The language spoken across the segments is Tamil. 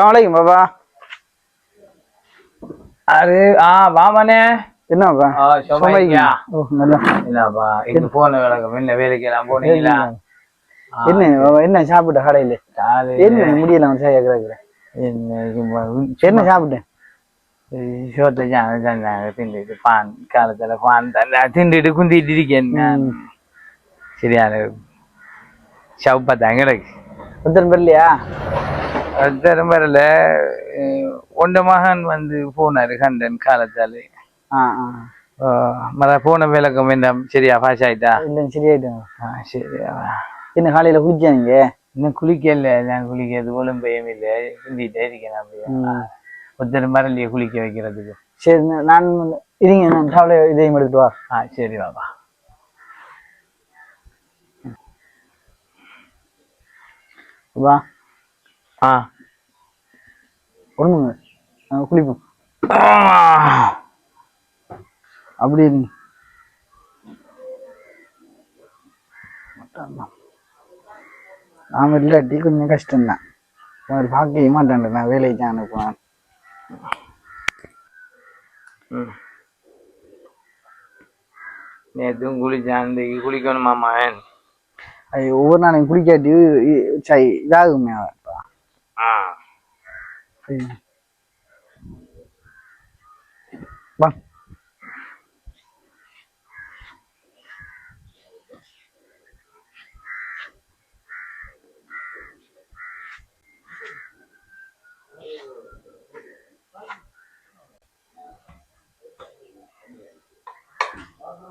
அஸ்ஸலாமு பாபா அது ஆ வாமனே என்னப்பா சுமையா? ஓ நல்லா. இல்லப்பா இது போன வேலைக்கு முன்ன வேலைக்கு எல்லாம் போனீங்களா? என்ன பாபா என்ன சாப்பிட்ட கடையில என்ன முடியல அவன் சரியா கிடக்குறேன் என்ன சாப்பிட்டேன் சோத்தை தந்தாங்க திண்டுட்டு பான் காலத்துல பான் தந்தா திண்டுட்டு குந்திட்டு இருக்கேன் நான். சரியான சவுப்பா தான் கிடக்கு. ஒருத்தன் வரலையா? அஹ், ஒண்ட மகன் வந்து போனாரு கண்டன் காலத்தாலே. மத போன விளக்கம் வேண்டாம் சரியா பாஸ் ஆயிட்டா? இல்லை சரியாயிட்டாங்க ஆ, சரியா. என்ன காலையில குளிச்சா நீங்க? இன்னும் குளிக்கல நான் குளிக்கிறது ஒன்றும் பயம் இல்லை. குந்திட்டே இருக்கேன் அப்படியே. ஒருத்தர் மரலையே குளிக்க வைக்கிறதுக்கு. சரி நான் இருங்க நான் டவலை இதையும் எடுத்துட்டு வா. ஆ சரி பாப்பா வா. ஆ நான் குளிப்போம். அப்படி நாம இல்லாட்டி கொஞ்சம் கஷ்டம்தான் அவர் பார்க்கவே மாட்டேன் நான் வேலைக்கு தான் அனுப்புவேன் ம். நேத்தும் குளிச்சான் இன்றைக்கு குளிக்கணுமாமா அது ஒவ்வொரு நாளையும் குளிக்காட்டி இதாகுமே அவர்ப்பா. ஆ சரி. வா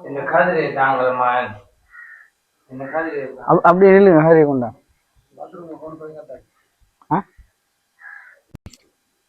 இந்த கதிரை தாங்களம்மா இந்த கதிரை? அப்- அப்படியே நில்லுங்க ஹரி கொண்டா. ஆ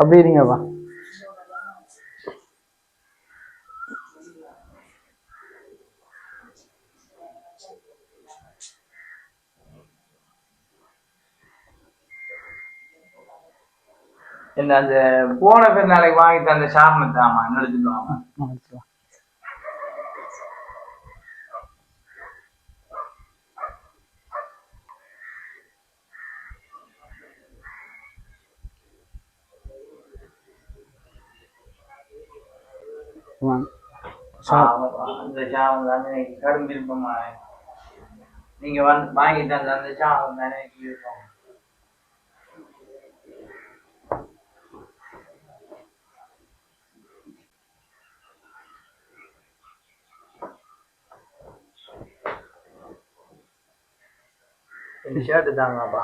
அப்படி இருங்கப்பா இந்த அந்த போன பேர் நாளைக்கு வாங்கி தந்த சாமத்தை ஆமா எடுத்துட்டு. வாங்க. அந்த சாமம் தானே கடும் விருப்பமா நீங்க வந்து வாங்கி தந்த அந்த சாமம் தானே விருப்பம் இந்த ஷர்ட் தாங்கப்பா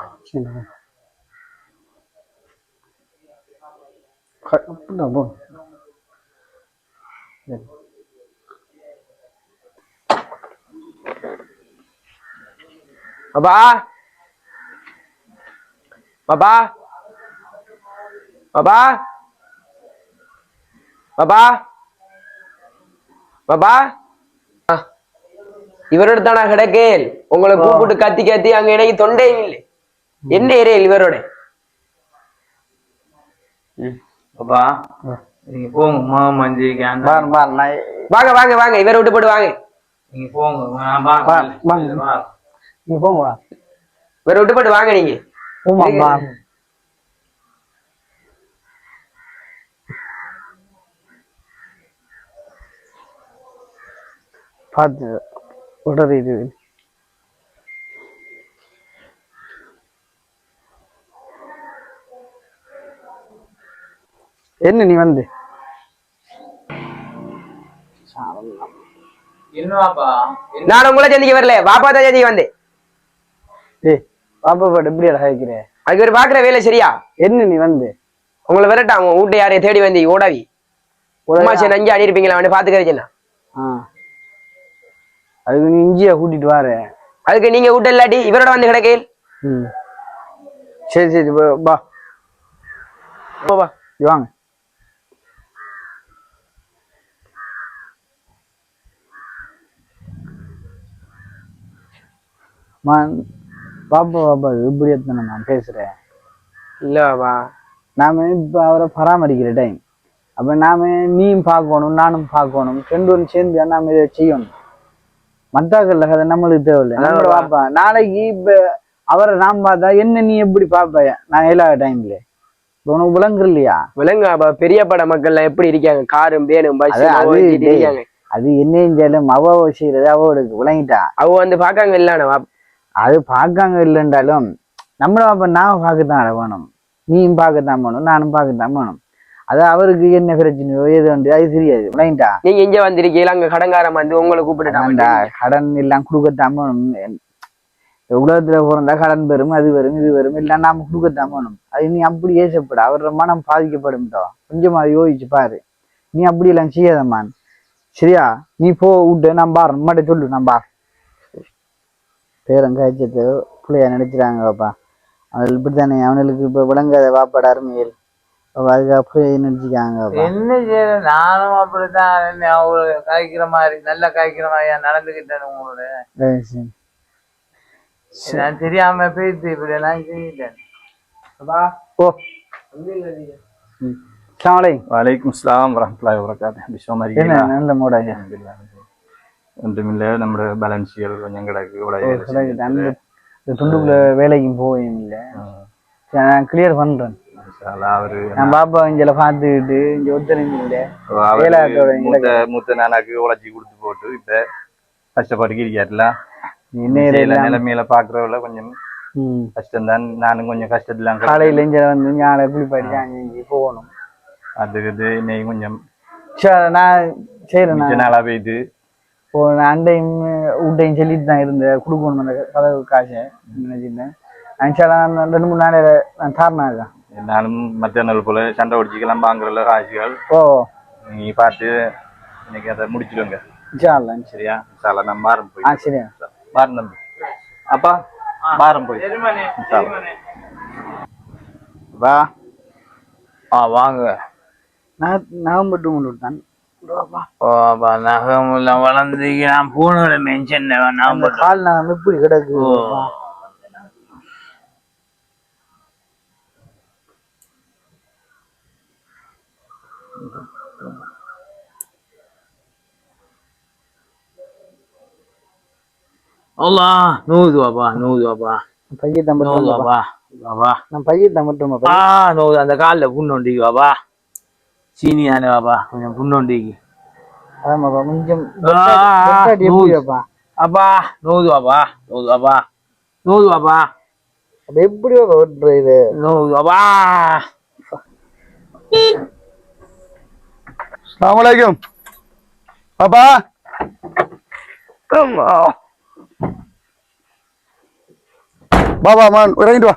போ. பாபா பாபா பாபா பாபா பாபா இவரோட தானா கிடக்கேல் உங்களை கூப்பிட்டு கத்தி கத்தி அங்க எனக்கு தொண்டே இல்லை. என்ன ஏரியல் இவரோட? அப்பா நீங்க போங்க. மாமா நான் வாங்க வாங்க வாங்க. இவரை விட்டு போட்டு வாங்க. நீங்க போங்க. நீ போமா வேற விட்டு போட்டு வாங்க நீங்க. போமாம்மா பார்த்து என்ன நீ வந்து? நான் உங்களை சந்திக்க வரல. பாப்பா தான் சந்திக்க வந்தேன். ஏய் பாப்பா பாட்டு எப்படி அழகிக்கிற அதுக்கு ஒரு பாக்குற வேலை சரியா? என்ன நீ வந்து? உங்களை விரட்டா உங்க வீட்டை யாரையும் தேடி வந்து ஓடாவி உமா சரி நஞ்சு அடி இருப்பீங்களா வந்து பாத்துக்கிறேன் ஆ. அதுக்கு நீ இஞ்சியா கூட்டிட்டு வார. அதுக்கு நீங்க வீட்டு இல்லாட்டி இவரோட வந்து கிடக்கையில்? ம். சரி சரி போவா இங்க வாங்க. மான் பாப்பா பாப்பா இப்படி எத்தனை நான் பேசுறேன். இல்லவா நாம இப்ப அவரை பராமரிக்கிற டைம் அப்ப நாம நீயும் பார்க்கணும் நானும் பார்க்கணும் ரெண்டு பேரும் சேர்ந்து நாம இதை செய்யணும். மத்தாக்கல்ல கதை நம்மளுக்கு தேவையில்லை. பாப்பா. நாளைக்கு இப்ப அவரை நான் பார்த்தா என்ன நீ எப்படி பாப்ப? நான் எல்லா டைம்ல உனக்கு விளங்குற இல்லையா? விலங்கு பெரிய பட மக்கள்லாம் எப்படி இருக்காங்க? காரும் பேனும் பஸ் அது-. இருக்காங்க. என்னையும் செய்யலும் அவ செய்யறது அவளுக்கு விளங்கிட்டா. அவ வந்து பாக்காங்க இல்ல அது பார்க்காங்க இல்லைன்றாலும் நம்மள அப்ப நாம பார்க்கத்தான் வேணும். நீயும் பார்க்கத்தான் வேணும் நானும் பார்க்கத்தான் வேணும். அது அவருக்கு என்ன பிரச்சனையோ எது வந்து அது தெரியாது. விளங்கிட்டா நீங்க இங்க வந்திருக்கீங்க அங்க கடங்காரம் வந்து உங்களை அதான்டா, கூப்பிட்டுட்டாங்க கடன் எல்லாம் கொடுக்கத்தான் வேணும். உலகத்துல பிறந்தா கடன் பெறும் அது வரும் இது வரும் எல்லாம் நாம கொடுக்கத்தான் வேணும். அது நீ அப்படி ஏசப்பட அவரோட மனம் பாதிக்கப்படும் கொஞ்சமா யோசிச்சு பாரு. நீ அப்படி எல்லாம் செய்யாதம்மான் சரியா? நீ போ விட்டு நான் பாரு நம்மகிட்ட சொல்லு நான் பார். பேரன் காய்ச்சது பிள்ளையா நினைச்சிட்டாங்க பாப்பா அவனுக்கு இப்படித்தானே அவனுக்கு இப்ப விளங்காத வாப்பாட அருமையில். அப்ப அதுக்கு அப்படியே நினைச்சுக்காங்க என்ன செய்யற நானும் அப்படித்தான் என்ன அவரு காய்க்கிற மாதிரி நல்லா காய்க்கிற மாதிரியா நடந்துகிட்டேன் உங்களோட. நான் தெரியாம பேசி இப்படி எல்லாம் செய்யிட்டேன் ஓ. ம். அஸ்ஸலாமு அலைக்கும். வலைக்கும் ஸ்லாம் வரமத்துல்லாஹி வரகாத்து என்ன விஸ்வமரியா நல்ல மூடாங்க ஒன்றுமில்ல நம்ம பேலன்ஸியல் கொஞ்சம் கிடக்கு துண்டுக்குள்ள வேலைக்கும் போகும் இல்லை நான் கிளியர் பண்றேன். பாப்பா இங்கே பார்த்துக்கிட்டு இங்கே ஒத்துழைப்பு வேலை மூத்த நானாக்கு உழைச்சி கொடுத்து போட்டு இப்ப கஷ்டப்பட்டு இருக்காருல. நிலைமையில பாக்குறவள கொஞ்சம் கஷ்டம் தான் நானும் கொஞ்சம் கஷ்டத்துல காலையில இங்க வந்து ஞான எப்படி படிச்சாங்க இங்கே போகணும். அதுக்கு இன்னைக்கு கொஞ்சம் நான் செய்யறேன் நாளா போயிட்டு இப்போ அண்டையும் வீட்டையும் சொல்லிட்டு தான் இருந்தேன். கொடுக்கணும் அந்த கதவு காசை. நினைச்சிருந்தேன் அனுப்பிச்சா நான் ரெண்டு மூணு நாளையில நான் தாரணாக்கா நானும் மத்திய நாள் போல சண்டை உடிச்சிக்கலாம் வாங்குறல காசுகள். ஓ. நீ பார்த்து இன்னைக்கு அதை முடிச்சிடுங்க இன்ஷால்லா சரியா? சால நான் மாறம் போய் ஆ சரியா? மாறம் தம்பி. அப்பா மாறம் போய் வா. ஆ வாங்க. நான் நவம்பர் கொண்டு விட்டான். ஓ அப்பா நகம் எல்லாம் வளர்ந்து நான் பூனோட மென்ஷன் கால் நகம் எப்படி கிடக்கு. அல்லா நூது பாப்பா நூது பாப்பா பையத்தை நூது மட்டும் பாப்பா பாப்பா நான் மட்டும் ஆ நூது அந்த காலில் புண்ணொண்டிக்கு பாப்பா சீனி தானே பாப்பா கொஞ்சம் புண்ணொண்டிக்கு பாப்பா கொஞ்சம் அப்பா நூது பாப்பா நூது பாப்பா நூது பாப்பா அப்ப எப்படி பாப்பா வெட்டுற இது? நூது பாப்பா அஸ்ஸலாமு அலைக்கும். பாப்பா பாபா மான் இறங்கிட்டு வா.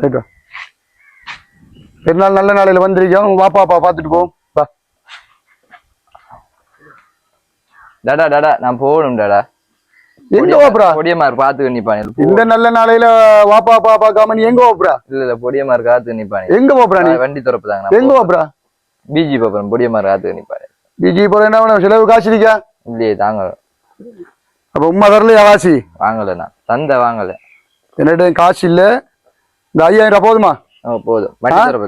ரைட் வா. பெருநாள் நல்ல நாளையில வந்திருக்கோம் வா பாப்பா பார்த்துட்டு போவோம் வா டாடா டாடா நான் போகணும் டாடா. எங்க வாப்புறா? பொடியமார் பாத்து நிப்பானே. இந்த நல்ல நாளையில வாப்பா பாப்பா நீ எங்க வாப்புறா? இல்ல இல்ல பொடியமார் காத்து நிப்பானே. எங்க வாப்புறா நீ? வண்டி திறப்புதாங்க எங்க வாப்புறா? பிஜி பாப்பேன் பொடியமார் காத்து நிப்பானே. பிஜி போற என்ன வேணும் செலவு காசு இருக்கா? இல்லையே தாங்க அப்ப உமா தரலையா காசு? வாங்கல நான் தந்த வாங்கல. என்னிட்ட காசு இல்ல. இந்த ஐயாயிரம் ரூபாய் போதுமா? போதும்.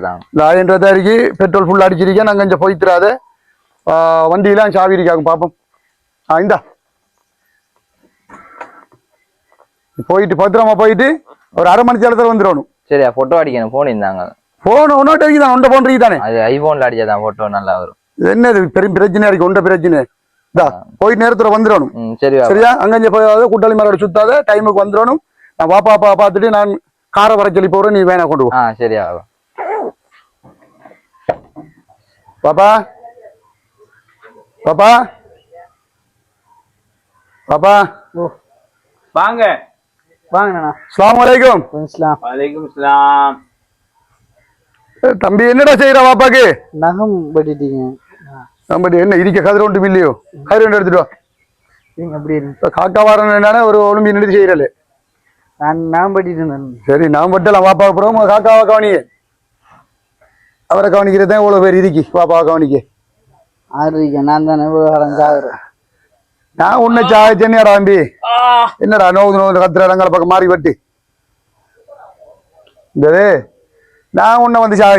தான். இருக்கு பெட்ரோல் ஃபுல் அடிச்சிருக்கேன். நாங்க கொஞ்சம் போய்த்திராத. வண்டியெல்லாம் சாவி இருக்காங்க பாப்போம். ஆ இந்தா. போயிட்டு பத்திரமா போயிட்டு ஒரு அரை மணி நேரத்தில் வந்துடணும். சரியா போட்டோ அடிக்கணும் போன் இருந்தாங்க போன் ஒன்னோட்ட இருக்கு தானே ஒன்றை போன் இருக்கு தானே அது ஐபோன்ல அடிச்சாதான் போட்டோ நல்லா வரும். இது என்னது? பெரும் பிரச்சனையா இருக்கு? ஒன்றை பிரச்சனை இதா போயிட்டு நேரத்துல வந்துடணும். ம் சரி வா. சரியா? அங்கங்க போயாத கூட்டாளி மேலோட சுத்தாத டைமுக்கு வந்துடணும். நான் பாப்பா பா பார்த்துட்டு நான் காரை வர சொல்லி போறேன் நீ வேணா கொண்டு போ. சரியா பாப்பா. பாப்பா. பாப்பா. வாங்க. வாங்கண்ணா வலைக்கும் ஏய், தம்பி என்னடா செய்யற பாப்பாக்கு? நகம் வெட்டிட்டீங்க. நம்ம என்ன இடிக்க கதிர ஒன்று இல்லையோ? கதிர ஒன்று எடுத்துட்டு வா. நீங்க அப்படி இருங்க. இப்ப காக்கா வாரம் என்னன்னா ஒரு ஒலிம்பி நிறுத்தி செய்யறல நான் நான் வெட்டிட்டு இருந்தேன் சரி நான் மட்டும் வாப்பா அப்புறம் காக்காவை கவனிக்க அவரை கவனிக்கிறது தான் இவ்வளவு பேர் இருக்கி பாப்பாவை கவனிக்க. ஆறு நான் தானே விவகாரம் சாகுறேன். நான் உன்னை சாய சென்னியாடா தம்பி? என்னடா நோவுது நோவுது கத்துற இடங்கள பக்கம் மாறி வெட்டு இந்த நான் உன்னை வந்து சாய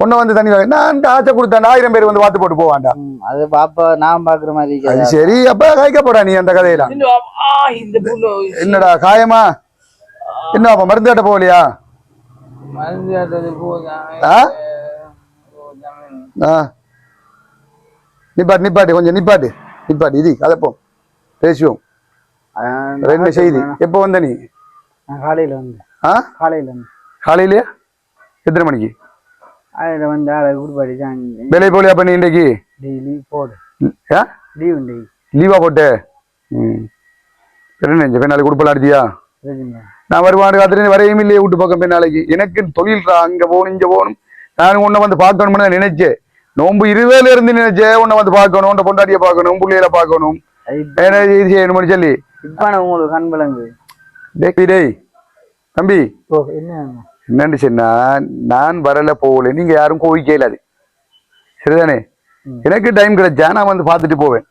உன்னை வந்து தண்ணி வாங்க நான் காய்ச்ச கொடுத்தேன். ஆயிரம் பேர் வந்து வாத்து போட்டு போவான்டா. ம், அது பாப்பா நான் பாக்குற மாதிரி அது. சரி அப்ப காய்க்க போடா நீ அந்த கதையில இந்த பொண்ணு என்னடா காயமா? என்ன அப்ப மருந்து கட்ட போகலையா? மருந்து காட்டுறது போதா? ஆ? ஆ. நிப்பாட்டு நிப்பாட்டு கொஞ்சம் நிப்பாட்டு. நிப்பாட்டு இது கலப்போம் பேசுவோம். ரெண்டு செய்தி. எப்போ வந்த நீ? நான் காலையில வந்து ஆ? காலையில வந்து காலையிலயா? எத்தனை மணிக்கு? அதில் வந்து ஆளை குடுப்பாடி தான் வேலை போலியா பண்ணி இன்றைக்கு டெய்லி போடு. ஆ? லீவு டெய்லி லீவா போட்டு? ம். என்ன நெஞ்ச பெண்ணாலே குடுப்பல அடிச்சியா? நான் வருவான் காத்துட்டு வரையும் இல்லையே வீட்டு பக்கம் பெண்ணாலைக்கு எனக்கு தொழில்ரா அங்க போகணும் இங்க போகணும். நான் உன்னை வந்து பார்க்கணும்னு தான் நினைச்சேன். நோம்பு இருவேல இருந்து நினைச்சேன் உன்னை வந்து பார்க்கணும் உன்னை பொண்டாட்டிய பார்க்கணும் பிள்ளையில பார்க்கணும். வேற இது செய்யணும்னு சொல்லி. இப்ப உங்களுக்கு கண் விளங்கு. டேய் டேய் தம்பி. என்ன? என்னன்னு சொன்னா நான் வரல போகல. நீங்க யாரும் கோவிக்கே அது. சரிதானே. எனக்கு டைம் கிடைச்சா நான் வந்து பார்த்துட்டு போவேன்.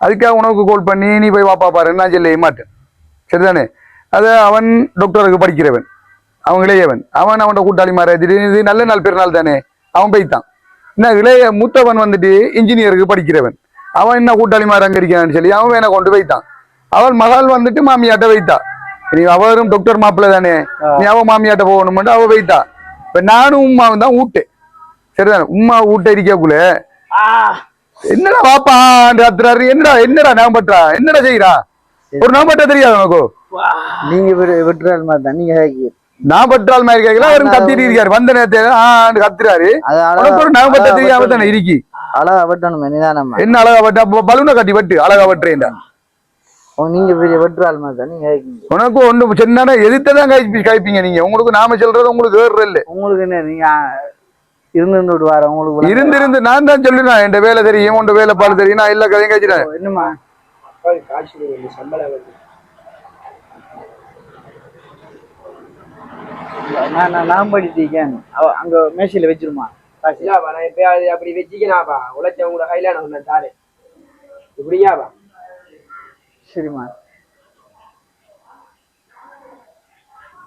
அதுக்காக உனக்கு கால் பண்ணி நீ போய் வாப்பா பாரு நான் சொல்ல மாட்டேன் சரிதானே? அது அவன் டாக்டருக்கு படிக்கிறவன். அவன் இளையவன். அவன் அவனோட கூட்டாளி மாற திடீர்னு நல்ல நாள் பெருநாள் தானே? அவன் போய்த்தான். என்ன இளைய மூத்தவன் வந்துட்டு இன்ஜினியருக்கு படிக்கிறவன். அவன் என்ன கூட்டாளி மாற அங்க இருக்கான்னு சொல்லி அவன் வேணா கொண்டு போய்த்தான். அவள் மகள் வந்துட்டு மாமியாட்ட வைத்தா நீ அவரும் டாக்டர் மாப்பிள்ள தானே? நீ அவ மாமியாட்ட போகணும்னு அவ வைத்தா இப்ப நானும் உமாவும் தான் ஊட்டேன் சரிதானே? உமா ஊட்ட இருக்கக்குள்ள என்னடா வாப்பா என்னடா என்னடா நான் பற்றா? என்னடா செய்யறா ஒரு நான் பட்ட தெரியாது உனக்கு? நீங்க விட்டு- விட்டுறால் மாதிரி தான். நீங்க கேட்க நான் பற்றால் மாதிரி கேட்கல அவரும் கத்திட்டு இருக்காரு. வந்த நேரத்துல ஆண்டு கத்துறாரு. உனக்கு ஒரு நான் பட்ட அழகா தெரியாம தானே இருக்கி? அழகா வெட்டணும் என்ன அழகா பட்டா பலூனை கட்டி வெட்டு. அழகா வெட்டுறேன்டா. ஓ, நீங்க பெரிய வெட்டுறாள் மாதிரி தான் நீங்க உனக்கு ஒண்ணு சின்ன எதிர்த்ததான் கைப்பி கைப்பீங்க நீங்க. உங்களுக்கு நாம சொல்றது உங்களுக்கு ஏறுற இல்ல. உங்களுக்கு என்ன நீங்க இருந்து விட்டு வர உங்களுக்கு. இருந்து இருந்து நான் தான் சொல்லுறேன் என் வேலை தெரியும் உன் வேலை பால் தெரியும். நான் எல்லா கதையும் கழிச்சிட்டேன் ஓ, என்னம்மா? நான் நான் படிச்சிருக்கேன் அங்க மேசையில வச்சிருமா? அப்படி வச்சுக்கினாப்பா உழைச்ச உங்களோட கையில நான் சொன்னேன் தாரு இப்படியாப்பா சரிம்மா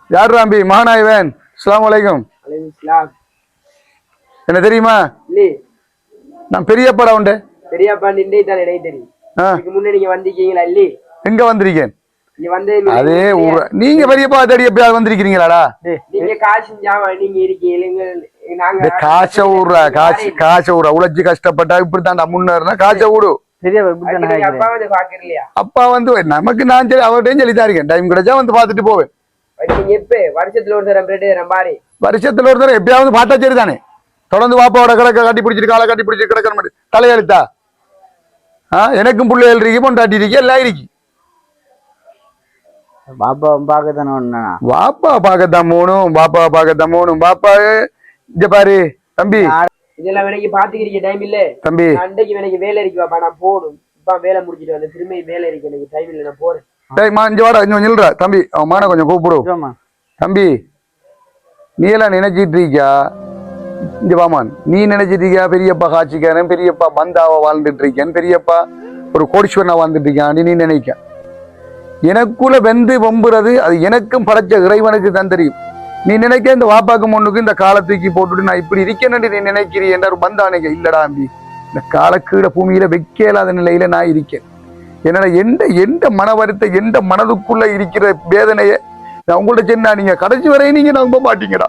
யார் ராம்பி? மகாநாயவன் அலைக்கும். இஸ்லாம் என்ன தெரியுமா? நான் பெரியப்படா உண்டு. பெரியப்பா நின்றே தானே எனக்கு தெரியும். முன்னே நீங்க வந்திருக்கீங்களா? இல்லே. எங்க வந்திருக்கேன்? அதே நீங்க பெரியப்பா தேடி எப்பயாவது வந்திருக்கிறீங்களாடா? நீங்க காசு நீங்க இருக்கீங்க காசை ஊடுறா காசு காசை ஊடுறா உழைச்சு கஷ்டப்பட்டா இப்படித்தான்டா முன்னேறினா காசை ஊடு. அப்பா வந்து நமக்கு நான் சரி அவர்கிட்டயும் சொல்லி தான் இருக்கேன். டைம் கிடைச்சா வந்து பார்த்துட்டு போவேன். வருஷத்துல ஒரு தரம் வருஷத்துல ஒரு தடவை எப்பயாவது பார்த்தா சரி தானே தொடர்ந்து பாப்பாவோட கிடக்க கட்டி பிடிச்சிட்டு காலை கட்டி பிடிச்சிட்டு கிடக்கிற மாதிரி தலையெழுத்தா ஆ எனக்கும் பிள்ளைகள் இருக்கு பொண்டாட்டி இருக்கு எல்லாம் இருக்கு. பாப்பா பார்க்க தானே ஒண்ணா வாப்பா பார்க்கத்தான் போகணும் பாப்பா பார்க்கத்தான் போகணும். பாப்பா இங்க பாரு தம்பி. இதெல்லாம் வேலைக்கு பாத்துக்கிறீங்க டைம் இல்ல. தம்பி. அன்றைக்கு எனக்கு வேலை இருக்கு பாப்பா நான் போகணும். இப்ப வேலை முடிச்சிட்டு வந்து திரும்பி வேலை இருக்கு. எனக்கு டைம் இல்ல நான் போறேன். டேய் மா இங்க வாடா. கொஞ்சம் நில்றா. தம்பி அவன் மான கொஞ்சம் கூப்பிடு. தம்பி நீ எல்லாம் நினைச்சிட்டு இருக்கியா? இங்க வாமான் நீ நினைச்சிட்டு இருக்கியா? பெரியப்பா காட்சிக்காரன் பெரியப்பா பந்தாவா வாழ்ந்துட்டு இருக்கேன். பெரியப்பா ஒரு கோடீஸ்வரனா வாழ்ந்துட்டு இருக்கான். நீ நினைக்க. எனக்குள்ள வெந்து வம்புறது அது எனக்கும் படைச்ச இறைவனுக்கு தான் தெரியும். நீ நினைக்க இந்த வாப்பாக்கு முன்னுக்கு இந்த காலை தூக்கி போட்டுட்டு நான் இப்படி இருக்கேன்னு நீ நினைக்கிறீ என்றார் வந்தானுங்க இல்லடா அம்பி இந்த காலக்கீழ பூமியில வைக்க இல்லாத நிலையில நான் இருக்கேன். என்னடா எந்த எந்த மன வருத்த எந்த மனதுக்குள்ள இருக்கிற வேதனையை நான் உங்கள்ட்ட சொன்னா நீங்க கடைசி வரையும் நீங்க நம்ப மாட்டீங்கடா.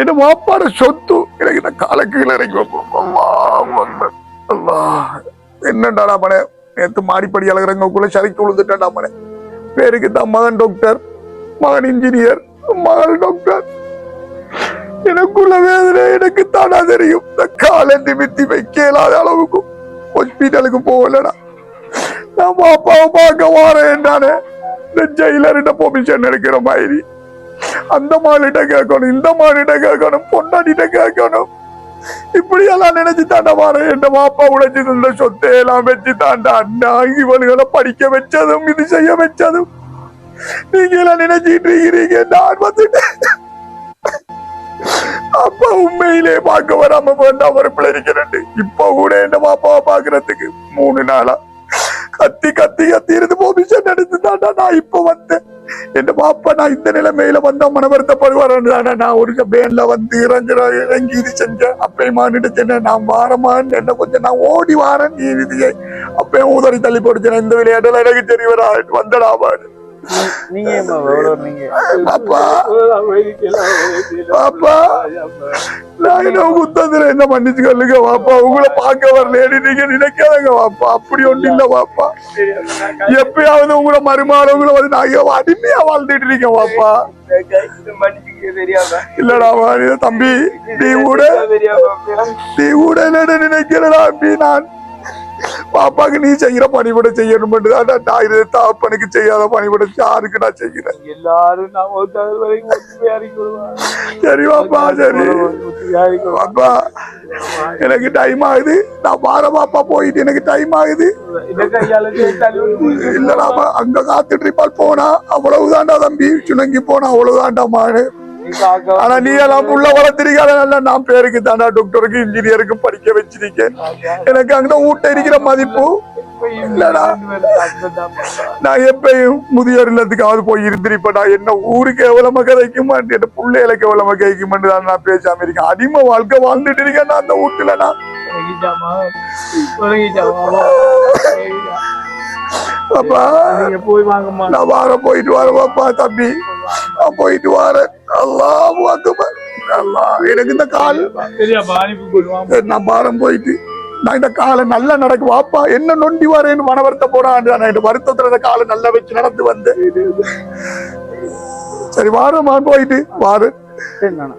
என்ன மாப்பாட சொத்து எனக்கு இந்த காலக்கீழ இறங்கி வைப்போம். அல்லாஹ் அக்பர். என்னடாடா மனே? நேற்று மாடிப்படி அழகிறவங்களுக்குள்ள சறுக்கி விழுந்துட்டாடா மனே. பேருக்கு தான் மகன் டாக்டர் மகன் இன்ஜினியர் மகள் டாக்டர் எனக்குள்ள வேதனை எனக்கு தானா தெரியும். இந்த காலை நிமித்தி வைக்க இல்லாத அளவுக்கு ஹாஸ்பிட்டலுக்கு போகலடா. நான் பாப்பாவை பார்க்க வாரேன் நானே. இந்த ஜெயிலர்கிட்ட பொமிஷன் எடுக்கிற மாதிரி. அந்த மாலிட்ட கேட்கணும் இந்த மாலிட்ட கேட்கணும் பொண்டாட்டிட்ட கேட்கணும். இப்படி எல்லாம் நினைச்சு தாண்டா வாரேன். என் பாப்பா உழைச்சு தந்த சொத்தை எல்லாம் வச்சு தாண்டா. அண்ணா இவனுகளை படிக்க வச்சதும் இது செய்ய வச்சதும். நீங்க எல்லாம் நினைச்சிட்டு இருக்கிறீங்க. நான் வந்துட்டேன். அப்பா உண்மையிலே பார்க்க வராம வேண்டாம் ஒரு இருக்கிறேன் இப்ப கூட என்ன பாப்பாவை பாக்குறதுக்கு மூணு நாளா கத்தி கத்தி கத்தி இருந்து போபிஷன் நடந்துதான்டா நான் இப்ப வந்தேன். என் பாப்பா நான் இந்த நிலைமையில வந்தா மனவருத்தப்படுவாரன் நான் ஒரு பேன்ல வந்து இறங்குற இறங்கி இது செஞ்சேன். அப்பயும் மாநிட்டு சொன்னேன் நான் வாரமான்னு என்ன கொஞ்சம் நான் ஓடி வாரேன் நீ இதுயே அப்பயும் உதறி தள்ளி போடுச்சேன் இந்த விளையாட்டுல எனக்கு தெரியவரா வந்தடா பாடு நீங்க நீங்க? நான் என்ன குத்ததுல என்ன மன்னிச்சு சொல்லுங்க வாப்பா. உங்களை பார்க்க வரல நீங்க நினைக்காதங்க வாப்பா. அப்படி ஒண்ணு இல்ல வாப்பா. எப்பயாவது உங்களை மறுமாறு உங்களை வந்து நான் அடிமையா வாழ்ந்துட்டு இருக்கேன் வாப்பா. இல்லடா தம்பி நீ கூட நீ கூட என்ன நினைக்கிறடா அப்படி நான் பாப்பாக்கு நீ செய்யற பணிபட செய்யணும் நான் இது தாப்பனுக்கு செய்யாத பணிபட யாருக்கு நான் செய்கிறேன்? எல்லாரும் சரி பாப்பா சரி. பாப்பா எனக்கு டைம் ஆகுது. நான் வார பாப்பா போயிட்டு எனக்கு டைம் ஆகுது. இல்லடாப்பா அங்க காத்துட்டு இருப்பால் போனா. அவ்வளவுதான்டா தம்பி. சுணங்கி போனா அவ்வளவுதான்டா மாடு ஆனா நீ எல்லாம் புள்ள வளர்த்திருக்காத நான் பேருக்கு தாண்டா டாக்டருக்கு இன்ஜினியருக்கு படிக்க வச்சிருக்கேன். எனக்கு அங்க வீட்டை இருக்கிற மதிப்பு இல்லடா. நான் எப்பயும் முதியோர் இல்லத்துக்காவது போய் இருந்திருப்பேன். நான் என்ன ஊருக்கு எவ்வளவு கதைக்க மாட்டேன் என் பிள்ளைகளுக்கு எவ்வளவு கதைக்க மாட்டேன் தான் நான் பேசாம இருக்கேன். அடிமை வாழ்க்கை வாழ்ந்துட்டு இருக்கேன் நான் அந்த வீட்டுல நான். வாங்கம்மா. நான் வார போயிட்டு வரேன் பாப்பா தம்பி. நான் போயிட்டு வரேன் எனக்கு இந்த கால் நான் பாரம் போயிட்டு நான் இந்த காலை நல்லா நடக்கு வாப்பா என்ன நொண்டி வரேன்னு மனவர்த்த போடான்னு நான் இந்த வருத்தத்துல இந்த காலை நல்லா வச்சு நடந்து வந்தேன் சரி வாரமா போயிட்டு வாரு நானா